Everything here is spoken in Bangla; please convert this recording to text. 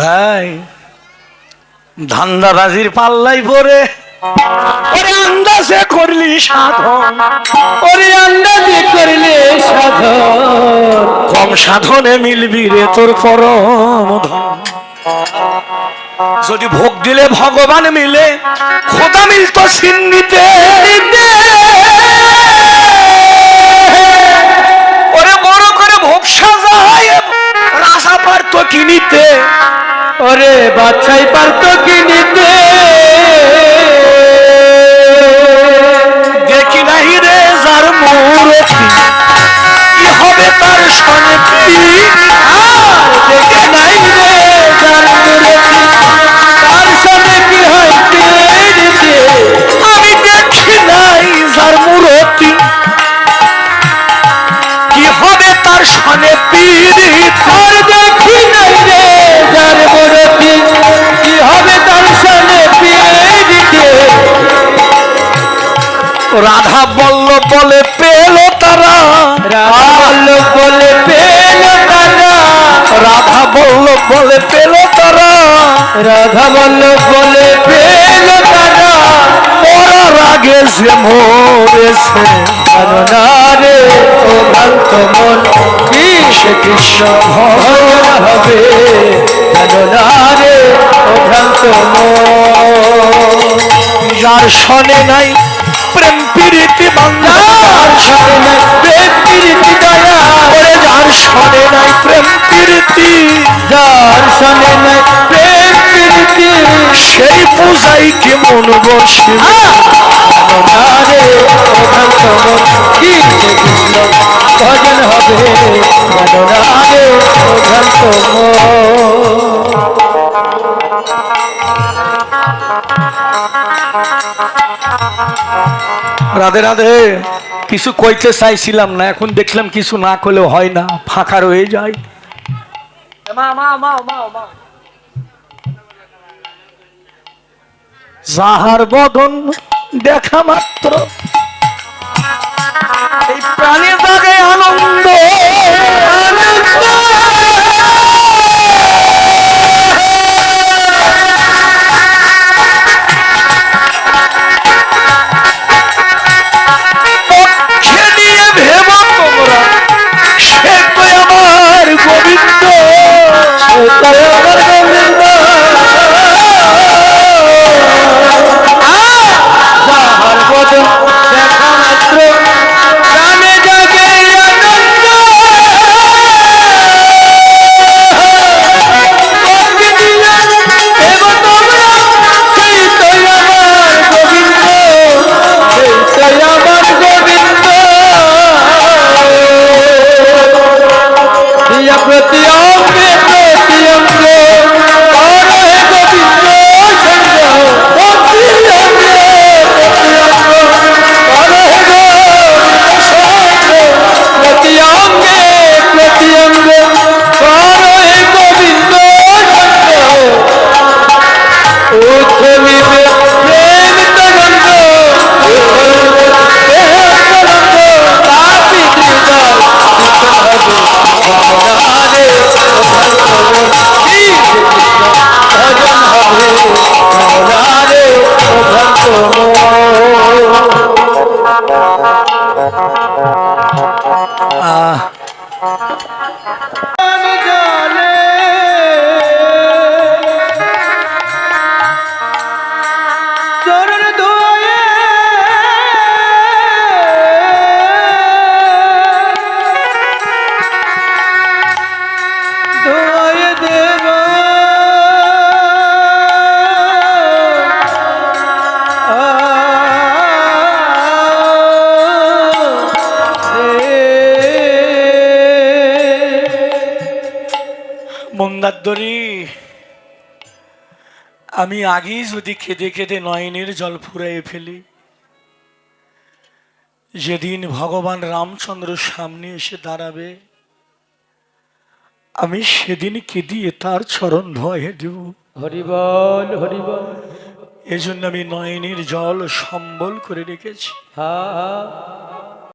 ভাই ধান্দাবাজির পাল্লাই পরে। করলি সাধন সাধন। কম সাধনে মিলবি রে তোর পরম যদি ভোগ দিলে ভগবান মিলে, খোদা মিলত সিন্নিতে। ওরে বড় করে ভোগ সাজায়, রাজা পারতো কিনিতে। ওরে বাচ্চাই পারতো কি নিতে দেখি নাই রে যার মূরতি কি। হবে তার দেখে নাই রে যার মূরতি, তার কি আমি দেখি নাই যার মূরতি কি। হবে তার সনে দেখি নাই রে যার রাধা বল্ল বলে পেল তারা। বলে পেল তারা। রাধা বল্ল বলে পেল তারা। রাধা বল্লভ বলে পেল তারা। মরার আগে যে মরেছে। রে ও ভক্ত মন কি সে কৃষ্ণ ভজন হবে। রে ও ভক্ত মন। যার সনে নাই প্রেম প্রীতি বাংলা। সারে নাই প্রেম প্রীতি যার সনে নাই প্রেম প্রীতি সেই পূজাই কি মন বসে রে ভক্ত মন কি কৃষ্ণ ভজন হবে রে ও ভক্ত মন রাধে রাধে। কিছু কইতে চাইছিলাম না এখন দেখলাম কিছু না করলেও হয় না ফাঁকা রয়ে যায়। যাহার বদন দেখা মাত্র এই প্রাণীর আনন্দ তাই মন্দারদরি আমি আগেই যদি খেদে খেদে নয়নের জল ফুরাইয়ে ফেলি যেদিন ভগবান রামচন্দ্র সামনে এসে দাঁড়াবে আমি সেদিন কেঁদিয়ে তার চরণ ধোয়ে দেব। হরিবল হরিবল। এজন্য আমি নয়নের জল সম্বল করে রেখেছি। হা।